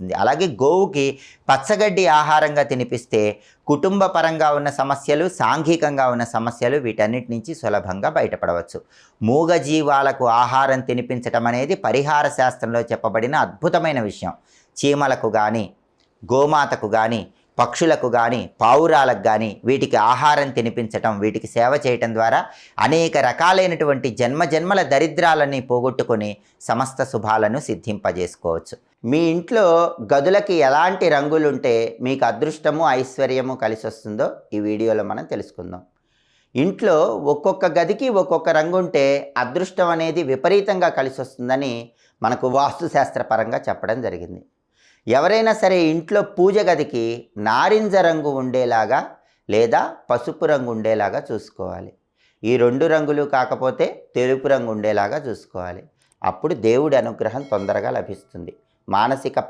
లభిస్తుంది అలాగే గోవుకి పచ్చగడ్డి ఆహారంగా తినిపిస్తే కుటుంబ పరంగా ఉన్న సమస్యలు సాంఘికంగా ఉన్న సమస్యలు వీటన్నిటి నుంచి సులభంగా బయటపడవచ్చు. మూగజీవాలకు ఆహారం తినిపించటం అనేది పరిహార శాస్త్రంలో చెప్పబడిన అద్భుతమైన విషయం. చీమలకు కానీ గోమాతకు కానీ పక్షులకు కానీ పావురాలకు కానీ వీటికి ఆహారం తినిపించటం వీటికి సేవ చేయటం ద్వారా అనేక రకాలైనటువంటి జన్మ జన్మల దరిద్రాలని పోగొట్టుకొని సమస్త శుభాలను సిద్ధింపజేసుకోవచ్చు. మీ ఇంట్లో గదులకి ఎలాంటి రంగులుంటే మీకు అదృష్టము ఐశ్వర్యము కలిసి వస్తుందో ఈ వీడియోలో మనం తెలుసుకుందాం. ఇంట్లో ఒక్కొక్క గదికి ఒక్కొక్క రంగు ఉంటే అదృష్టం అనేది విపరీతంగా కలిసి వస్తుందని మనకు వాస్తుశాస్త్రపరంగా చెప్పడం జరిగింది. ఎవరైనా సరే ఇంట్లో పూజ గదికి నారింజ రంగు ఉండేలాగా లేదా పసుపు రంగు ఉండేలాగా చూసుకోవాలి. ఈ రెండు రంగులు కాకపోతే తెలుపు రంగు ఉండేలాగా చూసుకోవాలి. అప్పుడు దేవుడి అనుగ్రహం తొందరగా లభిస్తుంది. మానసిక